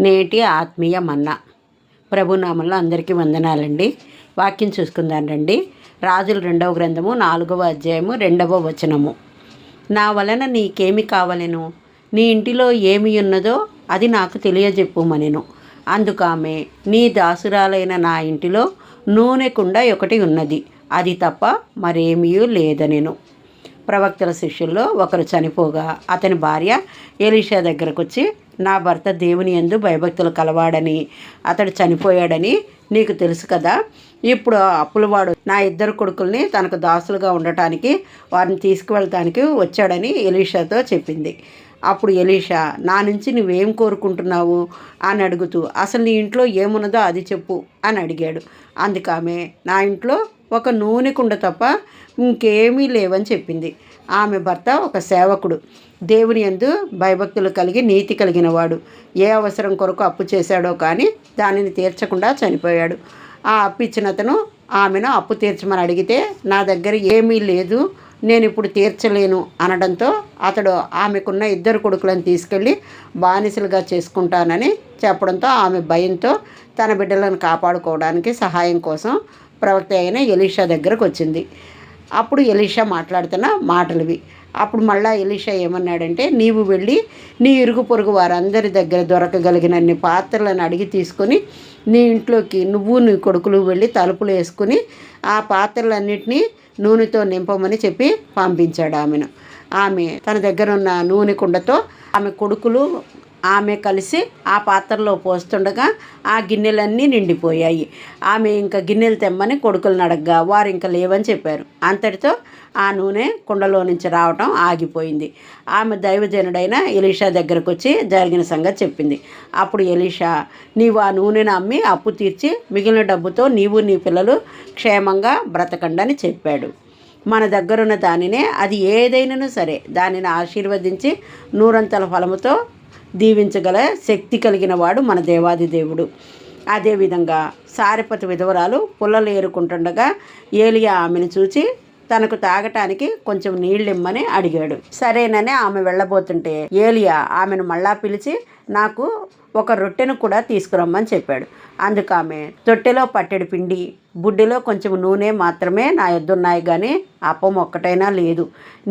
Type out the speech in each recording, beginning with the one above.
నేటి ఆత్మీయ మన్న. ప్రభునామంలో అందరికీ వందనాలండి. వాక్యం చూసుకుందాం రండి. రాజుల రెండవ గ్రంథము నాలుగవ అధ్యాయము రెండవ వచనము. నా వలన నీకేమి కావలెను? నీ ఇంటిలో ఏమి ఉన్నదో అది నాకు తెలియజెప్పుమనెను. అందుకామె నీ దాసురాలైన నా ఇంటిలో నూనె కుండ ఒకటి ఉన్నది. అది తప్ప మరేమీ లేదనెను. ప్రవక్తల శిష్యుల్లో ఒకరు చనిపోగా అతని భార్య ఎలీషా దగ్గరకు వచ్చి నా భర్త దేవుని ఎందు భయభక్తులు కలవాడని అతడు చనిపోయాడని నీకు తెలుసు కదా. ఇప్పుడు అప్పులవాడు నా ఇద్దరు కొడుకుల్ని తనకు దాసులుగా ఉండటానికి వారిని తీసుకువెళ్ళటానికి వచ్చాడని ఎలీషాతో చెప్పింది. అప్పుడు ఎలీషా నా నుంచి నువ్వేం కోరుకుంటున్నావు అని అడుగుతూ అసలు నీ ఇంట్లో ఏమున్నదో అది చెప్పు అని అడిగాడు. అందుకామె నా ఇంట్లో ఒక నూనె కుండ తప్ప ఇంకేమీ లేవని చెప్పింది. ఆమె భర్త ఒక సేవకుడు. దేవుని యందు భయభక్తులు కలిగి నీతి కలిగిన వాడు ఏ అవసరం కొరకు అప్పు చేశాడో కానీ దానిని తీర్చకుండా చనిపోయాడు. ఆ అప్పు ఇచ్చిన అతను ఆమెను అప్పు తీర్చమని అడిగితే నా దగ్గర ఏమీ లేదు నేను ఇప్పుడు తీర్చలేను అనడంతో అతడు ఆమెకున్న ఇద్దరు కొడుకులను తీసుకెళ్ళి బానిసలుగా చేసుకుంటానని చెప్పడంతో ఆమె భయంతో తన బిడ్డలను కాపాడుకోవడానికి సహాయం కోసం ప్రవక్త అయిన ఎలీషా దగ్గరకు వచ్చింది అప్పుడు ఎలీషా మాట్లాడుతున్న మాటలువి. అప్పుడు మళ్ళా ఎలీషా ఏమన్నాడంటే నీవు వెళ్ళి నీ ఇరుగు పొరుగు వారందరి దగ్గర దొరకగలిగినన్ని పాత్రలను అడిగి తీసుకొని నీ ఇంట్లోకి నువ్వు నీ కొడుకులు వెళ్ళి తలుపులు వేసుకుని ఆ పాత్రలన్నింటినీ నూనెతో నింపమని చెప్పి పంపించాడు ఆమెను. ఆమె తన దగ్గర ఉన్న నూనె కుండతో ఆమె కొడుకులు ఆమె కలిసి ఆ పాత్రలో పోస్తుండగా ఆ గిన్నెలన్నీ నిండిపోయాయి. ఆమె ఇంకా గిన్నెలు తెమ్మని కొడుకులను అడగ్గా వారు ఇంకా లేవని చెప్పారు. అంతటితో ఆ నూనె కుండలో నుంచి రావటం ఆగిపోయింది. ఆమె దైవజనుడైన ఎలీషా దగ్గరకు వచ్చి జరిగిన సంగతి చెప్పింది. అప్పుడు ఎలీషా నీవు ఆ నూనెను అమ్మి అప్పు తీర్చి మిగిలిన డబ్బుతో నీవు నీ పిల్లలు క్షేమంగా బ్రతకండని చెప్పాడు. మన దగ్గరున్న దానినే అది ఏదైనాను సరే దానిని ఆశీర్వదించి నూరంతల ఫలముతో దీవించగల శక్తి కలిగిన వాడు మన దేవాది దేవుడు. అదేవిధంగా సారిపతి విధవరాలు పుల్లలు ఏరుకుంటుండగా ఏలియా ఆమెను చూచి తనకు తాగటానికి కొంచెం నీళ్ళిమ్మని అడిగాడు. సరేనని ఆమె వెళ్ళబోతుంటే ఏలియా ఆమెను మళ్ళా పిలిచి నాకు ఒక రొట్టెను కూడా తీసుకురమ్మని చెప్పాడు. అందుకు ఆమె తొట్టెలో పట్టెడు పిండి బుడ్డిలో కొంచెం నూనె మాత్రమే నా ఎద్దున్నాయి కానీ అప్పం ఒక్కటైనా లేదు.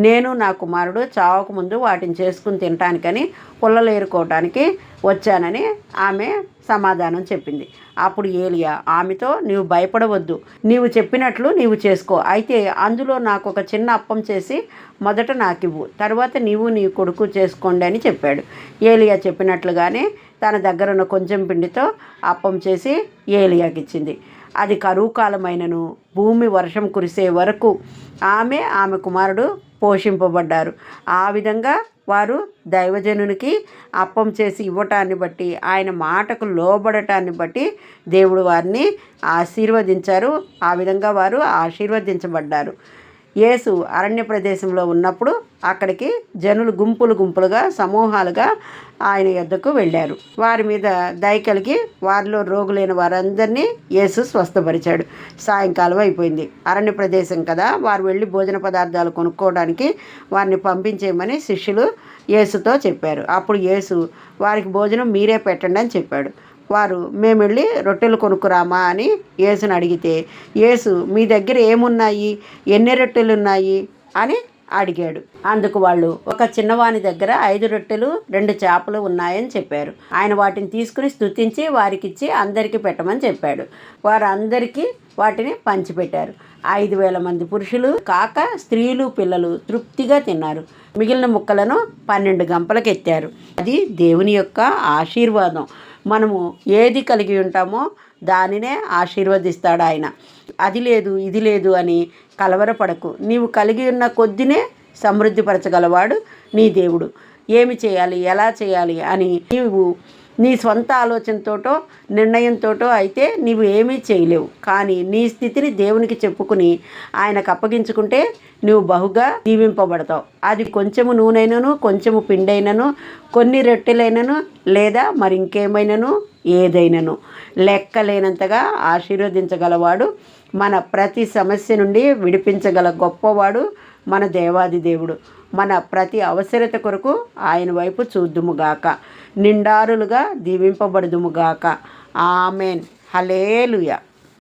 నేను నా కుమారుడు చావక ముందు వాటిని చేసుకుని తినటానికని పుల్లలు ఏరుకోవటానికి వచ్చానని ఆమె సమాధానం చెప్పింది. అప్పుడు ఏలియా ఆమెతో నీవు భయపడవద్దు. నీవు చెప్పినట్లు నీవు చేసుకో. అయితే అందులో నాకు ఒక చిన్న అప్పం చేసి మొదట నాకు ఇవ్వు తర్వాత నీవు నీ కొడుకు చేసుకోండి అని చెప్పాడు. ఏలియా చెప్పినట్లుగానే తన దగ్గర ఉన్న కొంచెం పిండితో అప్పం చేసి ఏలియాకిచ్చింది. అది కరువు కాలమైనను భూమి వర్షం కురిసే వరకు ఆమె ఆమె కుమారుడు పోషింపబడ్డారు. ఆ విధంగా వారు దైవజనునికి అప్పం చేసి ఇవ్వటాన్ని బట్టి ఆయన మాటకు లోబడటాన్ని బట్టి దేవుడు వారిని ఆశీర్వదించారు. ఆ విధంగా వారు ఆశీర్వదించబడ్డారు. యేసు అరణ్య ప్రదేశంలో ఉన్నప్పుడు అక్కడికి జనులు గుంపులు గుంపులుగా సమూహాలుగా ఆయన యొద్దకు వెళ్ళారు. వారి మీద దయ కలిగి వారిలో రోగులైన వారందరినీ యేసు స్వస్థపరిచాడు. సాయంకాలం అయిపోయింది. అరణ్య ప్రదేశం కదా వారు వెళ్ళి భోజన పదార్థాలు కొనుక్కోవడానికి వారిని పంపించేయమని శిష్యులు యేసుతో చెప్పారు. అప్పుడు యేసు వారికి భోజనం మీరే పెట్టండి అని చెప్పాడు. వారు మేము వెళ్ళి రొట్టెలు కొనుక్కురామా అని యేసుని అడిగితే యేసు మీ దగ్గర ఏమున్నాయి? ఎన్ని రొట్టెలు ఉన్నాయి అని అడిగాడు. అందుకు వాళ్ళు ఒక చిన్నవాని దగ్గర ఐదు రొట్టెలు రెండు చేపలు ఉన్నాయని చెప్పారు. ఆయన వాటిని తీసుకుని స్థుతించి వారికిచ్చి అందరికీ పెట్టమని చెప్పాడు. వారందరికీ వాటిని పంచిపెట్టారు. ఐదు వేల మంది పురుషులు కాక స్త్రీలు పిల్లలు తృప్తిగా తిన్నారు. మిగిలిన ముక్కలను పన్నెండు గంపలకు ఎత్తారు అది దేవుని యొక్క ఆశీర్వాదం. మనము ఏది కలిగి ఉంటామో దానినే ఆశీర్వదిస్తాడు ఆయన. అది లేదు ఇది లేదు అని కలవరపడకు. నీవు కలిగి ఉన్న కొద్దినే సమృద్ధిపరచగలవాడు నీ దేవుడు. ఏమి చేయాలి ఎలా చేయాలి అని నీవు నీ సొంత ఆలోచనతోటో నిర్ణయంతోటో అయితే నీవు ఏమీ చేయలేవు. కానీ నీ స్థితిని దేవునికి చెప్పుకుని ఆయనకు అప్పగించుకుంటే నువ్వు బహుగా దీవింపబడతావు అది కొంచెము నూనెనను కొంచెము పిండైనను కొన్ని రొట్టెలైనను లేదా మరి ఇంకేమైనను ఏదైనను. లెక్కలేనంతగా ఆశీర్వదించగలవాడు మన ప్రతి సమస్య నుండి విడిపించగల గొప్పవాడు మన దేవాది దేవుడు. మన ప్రతి అవసరత కొరకు ఆయన వైపు చూద్దుముగాక. నిండారులుగా దీవింపబడుదుముగాక. ఆమెన్. హలేలుయా